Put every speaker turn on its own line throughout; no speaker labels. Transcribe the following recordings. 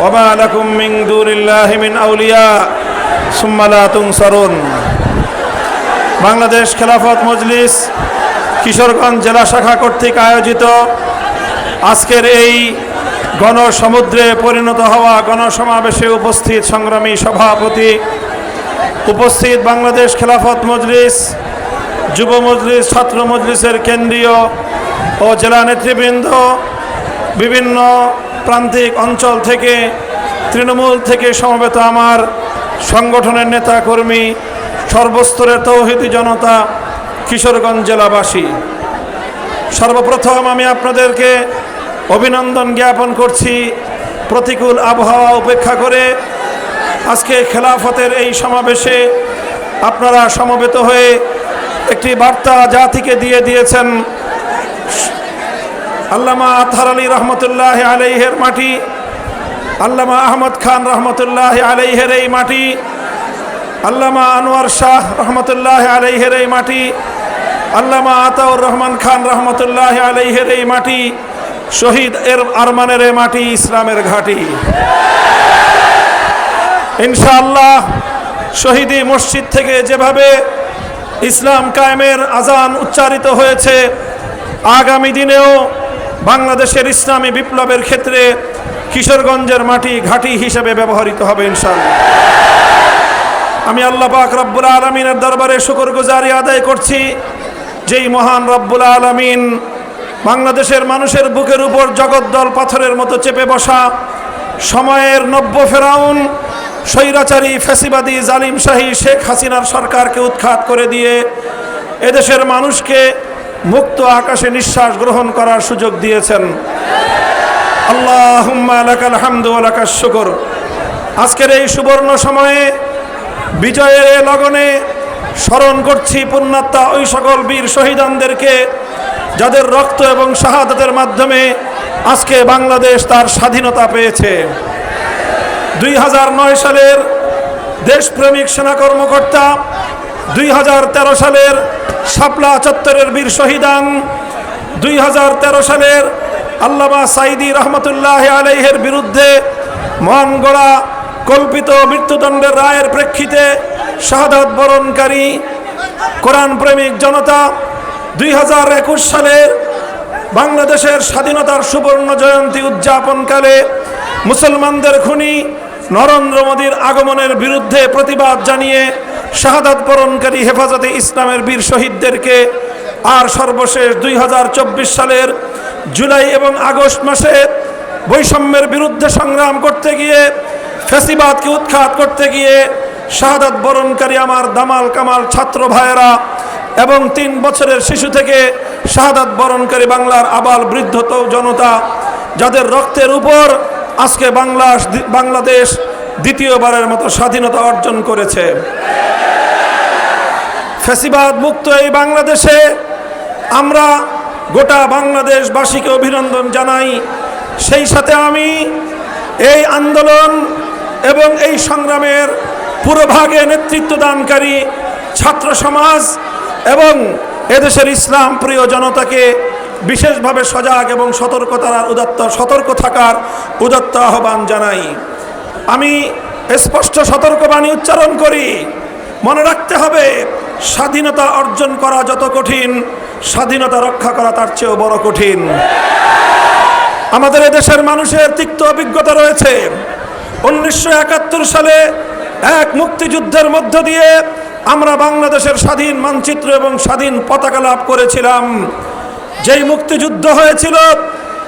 وما لكم من دون الله من أولياء ثم لا تنصرون বাংলাদেশ খেলাফত মজলিস কিশোরগঞ্জ জেলা শাখা কর্তৃক আয়োজিত আজকের এই গণসমুদ্রে পরিণত হওয়া গণসমাবেশে উপস্থিত সংগ্রামী সভাপতি উপস্থিত বাংলাদেশ খেলাফত মজলিস যুব মজলিস ছাত্র মজলিসের কেন্দ্রীয় ও জেলা নেতৃবৃন্দ বিভিন্ন প্রান্তিক অঞ্চল থেকে, তৃণমূল থেকে সমবেত আমার সংগঠনের নেতা কর্মী সর্বস্তরের তৌহিদি জনতা, কিশোরগঞ্জ জেলাবাসী। সর্বপ্রথম আমি আপনাদেরকে অভিনন্দন জ্ঞাপন করছি প্রতিকূল আবহাওয়া উপেক্ষা করে। আজকে খেলাফতের এই সমাবেশে আপনারা সমবেত হয়ে একটি বার্তা জাতিকে দিয়ে দিয়েছেন আল্লামা আতহার আলী রহমতুল্লাহ আলাইহের মাটি, আল্লামা আহমদ খান রহমতুল্লাহ আলাইহের এই মাটি, আল্লামা আনোয়ার শাহ রহমতুল্লাহ আলাইহের এই মাটি, আল্লামা আতাউর রহমান খান রহমতুল্লাহ আলাইহের এই মাটি, শহীদ এর আরমানের এই মাটি, ইসলামের ঘাটি। ইনশাআল্লাহ শহীদি মসজিদ থেকে যেভাবে ইসলাম কায়েমের আজান উচ্চারিত হয়েছে, আগামী দিনেও বাংলাদেশের ইসলামী বিপ্লবের ক্ষেত্রে কিশোরগঞ্জের মাটি ঘাঁটি হিসেবে ব্যবহৃত হবে ইনশাআল্লাহ। আমি আল্লাহ পাক রব্বুল আলমিনের দরবারে শুকর গুজারি আদায় করছি। যেই মহান রব্বুল আলমিন বাংলাদেশের মানুষের বুকের উপর জগদ্দল পাথরের মতো চেপে বসা সময়ের নব্য ফেরাউন, স্বৈরাচারী ফেসিবাদী জালিম শাহী শেখ হাসিনার সরকারকে উৎখাত করে দিয়ে এদেশের মানুষকে মুক্ত আকাশে নিঃশ্বাস গ্রহণ করার সুযোগ দিয়েছেন। আল্লাহ শুকর। আজকের এই সুবর্ণ সময়ে, বিজয়ের লগনে স্মরণ করছি পুণ্যাত্মা ওই সকল বীর শহীদানদেরকে, যাদের রক্ত এবং শাহাদাতের মাধ্যমে আজকে বাংলাদেশ তার স্বাধীনতা পেয়েছে। দুই হাজার নয় সালের দেশপ্রেমিক সেনা কর্মকর্তা দুই হাজার তেরো সালের শাপলা চত্বরের বীর শহীদান, দুই হাজার তেরো সালের আল্লামা সাইদি রহমতুল্লাহ আলাইহের বিরুদ্ধে মহানগড়া কল্পিত মৃত্যুদণ্ডের রায়ের প্রেক্ষিতে শাহাদাত বরণকারী কোরআন প্রেমিক জনতা দুই হাজার একুশ সালের বাংলাদেশের স্বাধীনতার সুবর্ণ জয়ন্তী উদযাপনকালে মুসলমানদের খুনি নরেন্দ্র মোদীর আগমনের বিরুদ্ধে প্রতিবাদ জানিয়ে শাহাদাত বরণকারী হেফাজতে ইসলামের বীর শহীদদেরকে আর সর্বশেষ দুই হাজার চব্বিশ সালের জুলাই এবং আগস্ট মাসে বৈষম্যের বিরুদ্ধে সংগ্রাম করতে গিয়ে ফেসিবাদকে উৎখাত করতে গিয়ে শাহাদাত বরণকারী আমার দামাল কামাল ছাত্র ভাইয়েরা এবং তিন বছরের শিশু থেকে শাহাদাত বরণকারী বাংলার আবাল বৃদ্ধ জনতা, যাদের রক্তের উপর আজকে বাংলা বাংলাদেশ দ্বিতীয়বারের মতো স্বাধীনতা অর্জন করেছে। ফেসিবাদ মুক্ত এই বাংলাদেশে। আমরা গোটা বাংলাদেশবাসীকে অভিনন্দন জানাই। সেই সাথে আমি এই আন্দোলন এবং এই সংগ্রামের পুরোভাগে নেতৃত্ব দানকারী ছাত্র সমাজ এবং এদেশের ইসলাম প্রিয় জনতাকে বিশেষভাবে সজাগ এবং সতর্কতার উদাত্ত সতর্ক থাকার উদাত্ত আহ্বান জানাই। আমি স্পষ্ট সতর্কবাণী উচ্চারণ করি। মনে রাখতে হবে স্বাধীনতা অর্জন করা যত কঠিন, স্বাধীনতা রক্ষা করা তার চেয়েও বড় কঠিন। আমাদের দেশের মানুষের তিক্ত অভিজ্ঞতা রয়েছে। উনিশশো একাত্তর সালে এক মুক্তিযুদ্ধের মধ্য দিয়ে আমরা বাংলাদেশের স্বাধীন মানচিত্র এবং স্বাধীন পতাকা লাভ করেছিলাম। যেই মুক্তিযুদ্ধ হয়েছিল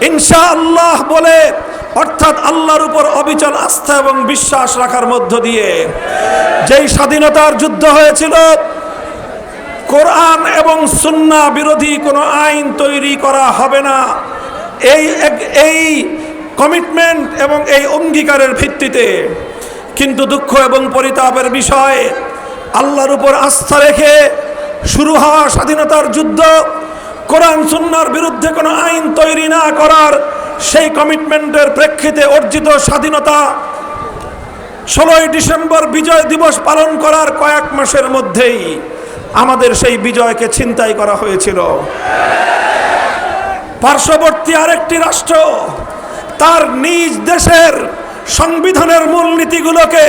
ইনশা আল্লাহ বলে, অর্থাৎ আল্লাহর উপর অবিচল আস্থা এবং বিশ্বাস রাখার মধ্য দিয়ে। যেই স্বাধীনতার যুদ্ধ হয়েছিল কোরআন এবং সুন্না বিরোধী কোনো আইন তৈরি করা হবে না। এই এই কমিটমেন্ট এবং এই অঙ্গীকারের ভিত্তিতে। কিন্তু দুঃখ এবং পরিতাপের বিষয়, আল্লাহর উপর আস্থা রেখে শুরু হওয়া স্বাধীনতার যুদ্ধ, কোরআন সুন্নার বিরুদ্ধে কোনো আইন তৈরি না করার সেই কমিটমেন্টের প্রেক্ষিতে অর্জিত স্বাধীনতা ষোলোই ডিসেম্বর বিজয় দিবস পালন করার কয়েক মাসের মধ্যেই আমাদের সেই বিজয়কে ছিনতাই করা হয়েছিল। পার্শ্ববর্তী আরেকটি রাষ্ট্র, তার নিজ দেশের সংবিধানের মূলনীতিগুলোকে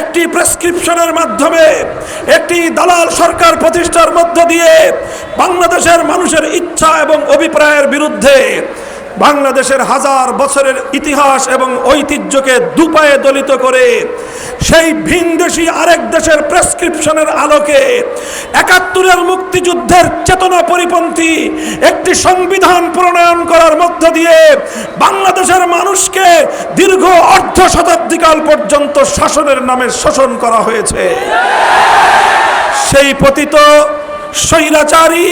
একটি প্রেসক্রিপশনের মাধ্যমে একটি দালাল সরকার প্রতিষ্ঠার মধ্য দিয়ে বাংলাদেশের মানুষের ইচ্ছা এবং অভিপ্রায়ের বিরুদ্ধে বাংলাদেশের হাজার বছরের ইতিহাস এবং ঐতিহ্যকে দুপায়ে দলিত করে সেই ভিনদেশি আরেক দেশের প্রেসক্রিপশনের আলোকে একাত্তরের মুক্তিযুদ্ধের চেতনা পরিপন্থী একটি সংবিধান প্রণয়ন করার মধ্য দিয়ে বাংলাদেশের মানুষকে দীর্ঘ অর্ধ শতাব্দীকাল পর্যন্ত শাসনের নামে শোষণ করা হয়েছে। সেই পতিত, স্বৈরাচারী,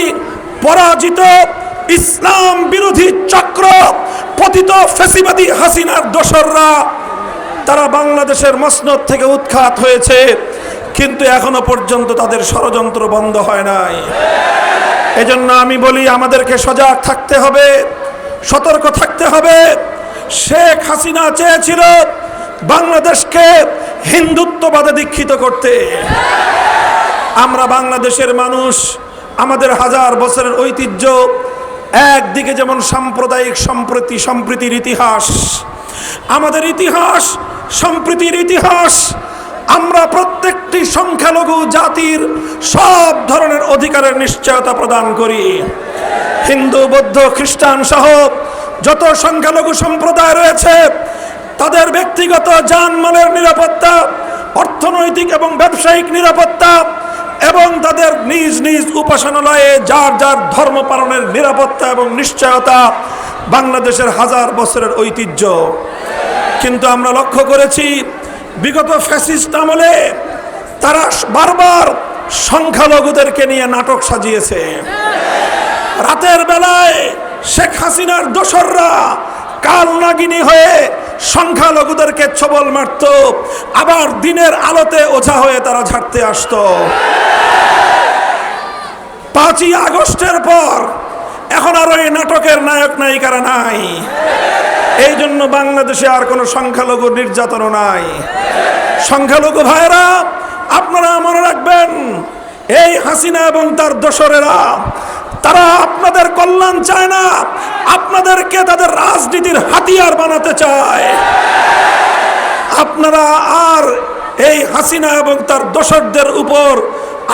পরাজিত ইসলাম বিরোধী চক্র পতিত ফেসিবাদী হাসিনার দোসররা, তারা বাংলাদেশের মসনদ থেকে উৎখাত হয়েছে, কিন্তু এখনও পর্যন্ত তাদের ষড়যন্ত্র বন্ধ হয় নাই। এজন্য আমি বলি, আমাদেরকে সজাগ থাকতে হবে, সতর্ক থাকতে হবে। শেখ হাসিনা চেয়েছিল বাংলাদেশকে হিন্দুত্ববাদে দীক্ষিত করতে। আমরা বাংলাদেশের মানুষ, আমাদের হাজার বছরের ঐতিহ্য একদিকে যেমন সাম্প্রদায়িক সম্প্রতি, সম্প্রীতির ইতিহাস, আমাদের ইতিহাস, সম্প্রীতির ইতিহাস, আমরা প্রত্যেকটি সংখ্যালঘু জাতির সব ধরনের অধিকারের নিশ্চয়তা প্রদান করি। হিন্দু, বৌদ্ধ, খ্রিস্টান সহ যত সংখ্যালঘু সম্প্রদায় রয়েছে, তাদের ব্যক্তিগত যানমালের নিরাপত্তা, অর্থনৈতিক এবং ব্যবসায়িক নিরাপত্তা এবং তাদের নিজ নিজ উপাসনালয়ে যার যার ধর্ম পালনের নিরাপত্তা এবং নিশ্চয়তা বাংলাদেশের হাজার বছরের ঐতিহ্য। কিন্তু আমরা লক্ষ্য করেছি, বিগত ফ্যাসিস্ট আমলে তারা বারবার সংখ্যালঘুদেরকে নিয়ে নাটক সাজিয়েছে। রাতের বেলায় শেখ হাসিনার দোসররা কাল নাগিনী হয়ে সংখ্যালঘুদেরকে ছবল মারত, আবার দিনের আলোতে ওঝা হয়ে তারা ঝাড়তে আসতো। পাঁচই আগস্টের পর এখন আর ওই নাটকের নায়ক নায়িকারা নাই। এই জন্য বাংলাদেশে আর কোনো সংখ্যালঘু নির্যাতনও নাই। সংখ্যালঘু ভাইয়েরা, আপনারা মনে রাখবেন, এই হাসিনা এবং তার দোসরেরা তারা আপনাদের কল্যাণ চায় না। আপনাদেরকে তাদের রাজনীতির হাতিয়ার বানাতে চায়। আপনারা আর এই হাসিনা এবং তার দোসরদের উপর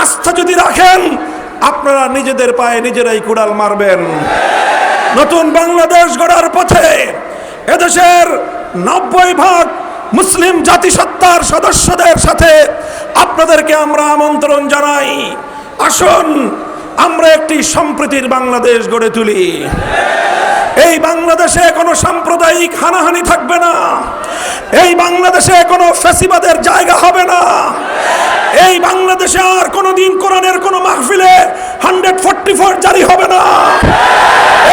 আস্থা যদি রাখেন, আপনারা নিজেদের পায়ে নিজেরাই কুড়াল মারবেন। নতুন বাংলাদেশ গড়ার পথে এদেশের নব্বই ভাগ মুসলিম জাতিসত্তার সদস্যদের সাথে আপনাদেরকে আমরা আমন্ত্রণ জানাই। আসুন আমরা একটি সম্প্রীতির বাংলাদেশ গড়ে তুলি। এই বাংলাদেশে কোনো সাম্প্রদায়িক হানাহানি থাকবে না। এই বাংলাদেশে কোনো ফেসিবাদের জায়গা হবে না। এই বাংলাদেশে আর কোনো দিন কোরআনের কোনো মাহফিলে হান্ড্রেড ফোরটি ফোর জারি হবে না।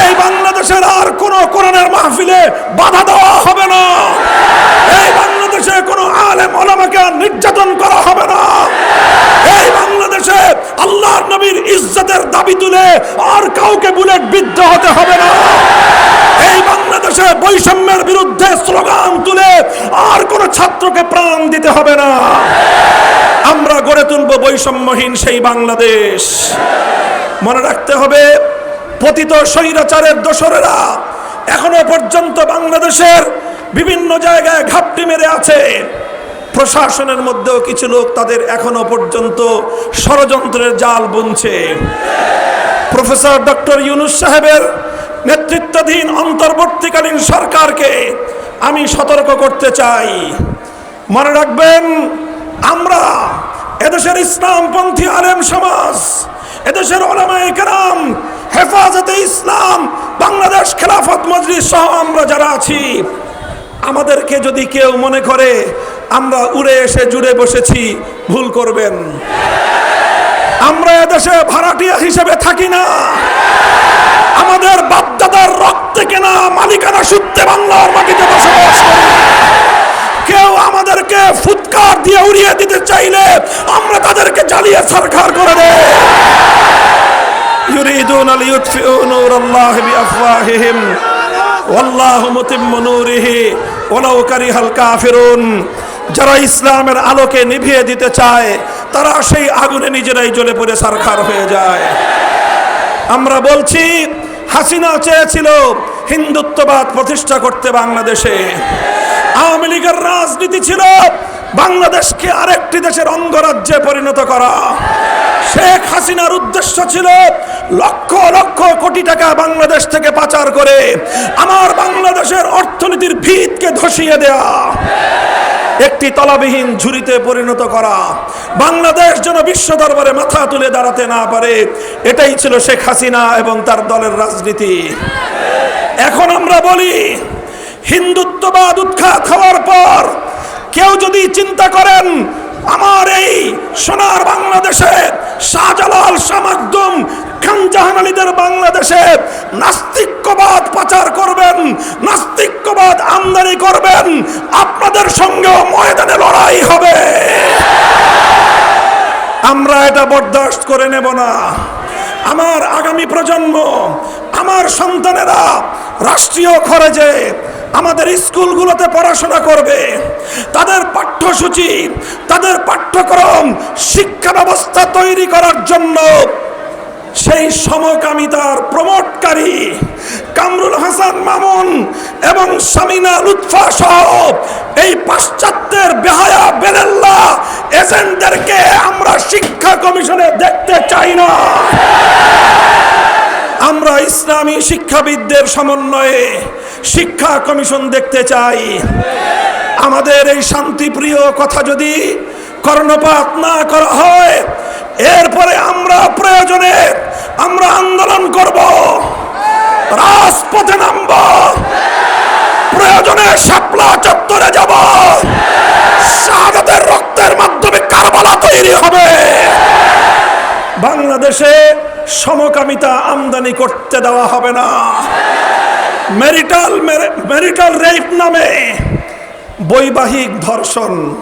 এই বাংলাদেশের আর কোনো কোরআনের মাহফিলে বাধা দেওয়া হবে না। এই বাংলাদেশে কোনো আলেম ওলামাকে নির্যাতন করা হবে আল্লাহর নবীর ইজ্জতের দাবি তুলে আর কাউকে বুলেট বিদ্ধ হতে হবে না। এই বাংলাদেশে বৈষম্যের বিরুদ্ধে স্লোগান তুলে আর কোন ছাত্রকে প্রাণ দিতে হবে না। আমরা গড়ে তুলব বৈষম্যহীন সেই বাংলাদেশ। মনে রাখতে হবে, পতিত স্বৈরাচারের দোসরেরা এখনও পর্যন্ত বাংলাদেশের বিভিন্ন জায়গায় ঘাপটি মেরে আছে। প্রশাসনের মধ্যেও কিছু লোক তাদের এখনও পর্যন্ত ষড়যন্ত্রের জাল বুনছে। প্রফেসর ডক্টর ইউনুস সাহেবের নেতৃত্বাধীন অন্তর্বর্তীকালীন সরকারকে আমি সতর্ক করতে চাই। মনে রাখবেন, আমরা এদেশের ইসলামপন্থী আলেম সমাজ, এদেশের ওলামায়ে কেরাম, হেফাজতে ইসলাম, বাংলাদেশ খেলাফত মজলিস সহ আমরা যারা আছি, আমাদেরকে যদি কেউ মনে করে আমরা উড়ে এসে জুড়ে বসেছি ভুল করবেন আমরা এদেশে ভাড়াটিয়া হিসেবে থাকি না আমাদের বাপদাদার রক্ত হাতে কেনা মালিকানা সূত্রে বাংলার মাটিতে বসবাস করি কেউ আমাদেরকে ফুৎকার দিয়ে উড়িয়ে দিতে চাইলে আমরা তাদেরকে জ্বালিয়ে সরকার করে দেয় يريدون ليطفئوا نور الله بأفواههم والله متم نوره ولو كره الكافرون যারা ইসলামের আলোকে নিভিয়ে দিতে চায়, তারা সেই আগুনে নিজেরাই জ্বলে পড়ে সারখার হয়ে যায়। আমরা বলছি, হাসিনা চেয়েছিল হিন্দুত্ববাদ প্রতিষ্ঠা করতে বাংলাদেশে। আওয়ামী লীগের রাজনীতি ছিল বাংলাদেশকে আরেকটি দেশের অঙ্গরাজ্যে পরিণত করা। শেখ হাসিনার উদ্দেশ্য ছিল লক্ষ লক্ষ কোটি টাকা বাংলাদেশ থেকে পাচার করে আমার বাংলাদেশের অর্থনীতির ভিতকে ধসিয়ে দেয়া। একটি তলাবিহীন ঝুড়িতে পরিণত করা। বাংলাদেশ যেন বিশ্ব দরবারে মাথা তুলে দাঁড়াতে না পারে, এটাই ছিল শেখ হাসিনা এবং তার দলের রাজনীতি। এখন আমরা বলি, হিন্দুত্ববাদ উৎখাত হওয়ার পর কেউ যদি চিন্তা করেন, আমার এই সোনার বাংলাদেশে শাহজালাল শামাকদুম খানজাহান আলীদের বাংলাদেশে নাস্তিক্যবাদ পাচার করবেন, নাস্তিক্যবাদ আমদানি করবেন। আপনাদের সঙ্গেও ময়দানে লড়াই হবে। আমরা এটা বরদাস্ত করে নেব না। আমার আগামী প্রজন্ম, আমার সন্তানেরা রাষ্ট্রীয় খরচে আমাদের স্কুলগুলোতে পড়াশোনা করবে। তাদের পাঠ্যসূচি, তাদের পাঠ্যক্রম শিক্ষা ব্যবস্থা তৈরি করার জন্য সেই সমকামিতার প্রমোটকারী কামরুল হাসান মামুন এবং সামিনা লুৎফা সহ এই পাশ্চাত্যের বেহায়া বেরেল্লা এজেন্টদেরকে আমরা শিক্ষা কমিশনে দেখতে চাই না। আমরা ইসলামী শিক্ষাবিদদের সমন্বয়ে শিক্ষা কমিশন দেখতে চাই। আমাদের এই শান্তিপ্রিয় কথা যদি কর্ণপাত না করা হয়, এরপরে আমরা প্রয়োজনে আমরা আন্দোলন করব। রাজপথে নামব। প্রয়োজনে শাপলা চত্বরে যাব। শাহাদাতের রক্তের মাধ্যমে কারবালা তৈরি হবে। বাংলাদেশে সমকামিতা আমদানি করতে দেওয়া হবে না। ম্যারিটাল ম্যারিটাল রেপ নামে বৈবাহিক ধর্ষণ।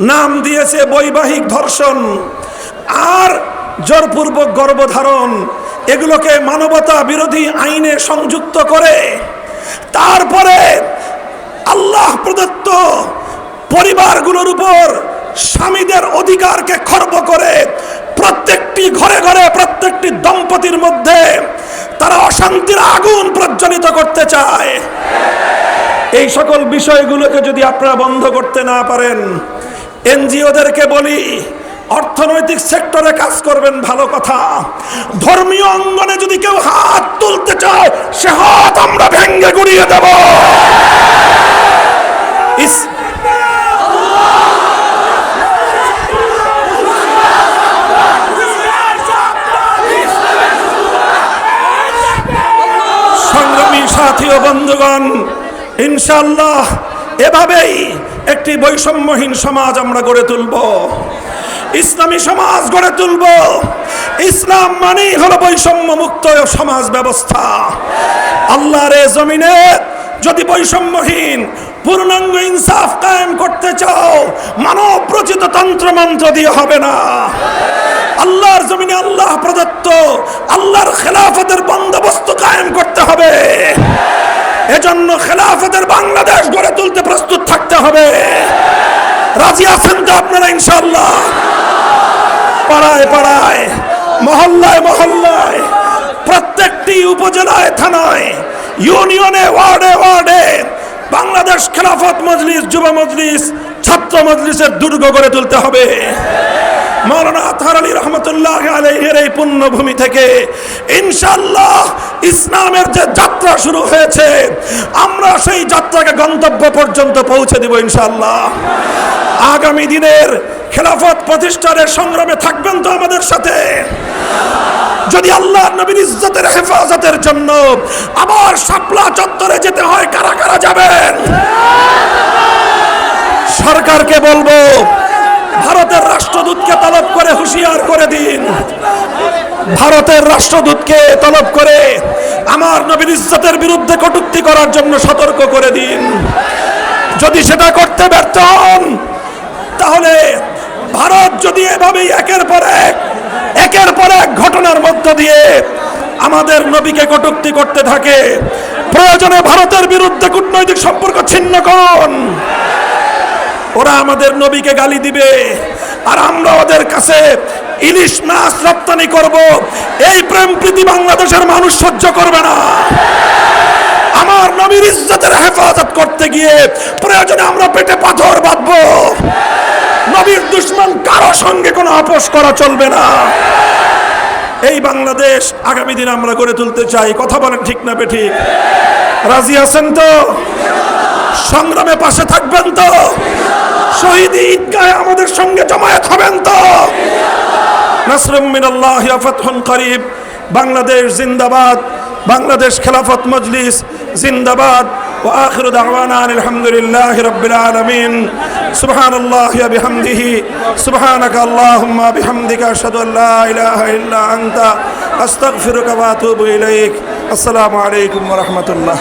নাম দিয়েছে বৈবাহিক ধর্ষণ। আর জোরপূর্বক গর্ভধারণ এগুলোকে মানবতা বিরোধী আইনে সংযুক্ত করে, তারপরে আল্লাহ প্রদত্ত পরিবারগুলোর উপর স্বামীদের অধিকারকে খর্ব করে প্রত্যেকটি ঘরে ঘরে, প্রত্যেকটি দম্পতির মধ্যে তারা অশান্তির আগুন প্রজ্বলিত করতে চায়। এই সকল বিষয়গুলোকে যদি আপনারা বন্ধ করতে না পারেন, এনজিওদেরকে বলি অর্থনৈতিক সেক্টরে কাজ করবেন, ভালো কথা। ধর্মীয় অঙ্গনে যদি কেউ হাত তুলতে চায়, সে হাত আমরা ভেঙ্গে গুড়িয়ে দেব। সংগ্রামী সাথী ও বন্ধুগণ ইনশাল্লাহ এভাবেই একটি বৈষম্যহীন সমাজ আমরা গড়ে তুলব। ইসলামী সমাজ গড়ে তুলব। ইসলাম মানেই হলো বৈষম্য মুক্ত সমাজ ব্যবস্থা। আল্লাহর জমিনে যদি বৈষম্যহীন, পূর্ণাঙ্গ ইনসাফ কায়েম করতে চাও, মানব রচিত তন্ত্র মন্ত্র দিয়ে হবে না। আল্লাহর জমিনে আল্লাহ প্রদত্ত, আল্লাহর খেলাফতের বন্দোবস্ত কায়েম করতে হবে। এজন্য খেলাফতের বাংলাদেশ গড়ে তুলতে প্রস্তুত থাকতে হবে। রাজি আছেন তো আপনারা ইনশাল্লাহ পাড়ায় পাড়ায়, মহল্লায় মহল্লায়, প্রত্যেকটি উপজেলায়, থানায়, ইউনিয়নে, ওয়ার্ডে ওয়ার্ডে বাংলাদেশ খেলাফত মজলিস, যুব মজলিস, ছাত্র মজলিসের দুর্গ গড়ে তুলতে হবে। মৌলানা আতহার আলী রহমতুল্লাহ আলহের এই পুণ্যভূমি থেকে ইনশাল্লাহ ইসলামের যে যাত্রা শুরু হয়েছে, আমরা সেই যাত্রাকে গন্তব্য পর্যন্ত পৌঁছে দিব ইনশাল্লাহ আগামী দিনের খেলাফত প্রতিষ্ঠানের সংগ্রামে থাকবেন তো আমাদের সাথে। যদি আল্লাহ নবীর ইজ্জতের হেফাজতের জন্য আবার শাপলা চত্বরে যেতে হয়, কারা কারা যাবেন? সরকারকে বলব, ভারতের রাষ্ট্রদূতকে তলব করে হুঁশিয়ার করে দিন। ভারতের রাষ্ট্রদূতকে তলব করে আমার নবীর ইজ্জতের বিরুদ্ধে কটূক্তি করার জন্য সতর্ক করে দিন। যদি সেটা করতে ব্যর্থ হন, তাহলে ভারত যদি এভাবেই একের পর এক একের পর এক ঘটনার মধ্য দিয়ে আমাদের নবীকে কটুক্তি করতে থাকে। প্রয়োজনে ভারতের বিরুদ্ধে কূটনৈতিক সম্পর্ক ছিন্ন করুন। ওরা আমাদের নবীকে গালি দিবে, আর আমরা ওদের কাছে ইলিশ মাছ রপ্তানি করব। এই প্রেম প্রীতি বাংলাদেশের মানুষ সহ্য করবে না। আমার নবীর ইজ্জতের হেফাজত করতে গিয়ে প্রয়োজনে আমরা পেটে পাথর বাঁধবো। নবীর দুশ্মন কারও সঙ্গে কোনো আপোষ করা চলবে না। এই বাংলাদেশ আগামী দিন আমরা গড়ে তুলতে চাই। কথা বলেন ঠিক না বে ঠিক? রাজি আছেন তো? সংগ্রামে পাশে থাকবেন তো? শহীদ ঈদগাহে আমাদের সঙ্গে জমায়েত হবেন তো? নাসরুম মিনাল্লাহ ইয়া ফাতহুন করিব। বাংলাদেশ জিন্দাবাদ। বাংলাদেশ খেলাফত মজলিস জিন্দাবাদ। وآخر دعوانا أن الحمد لله رب العالمين سبحان الله بحمده سبحانك اللهم بحمدك أشهد أن لا إله إلا أنت أستغفرك وأتوب إليك السلام عليكم ورحمة الله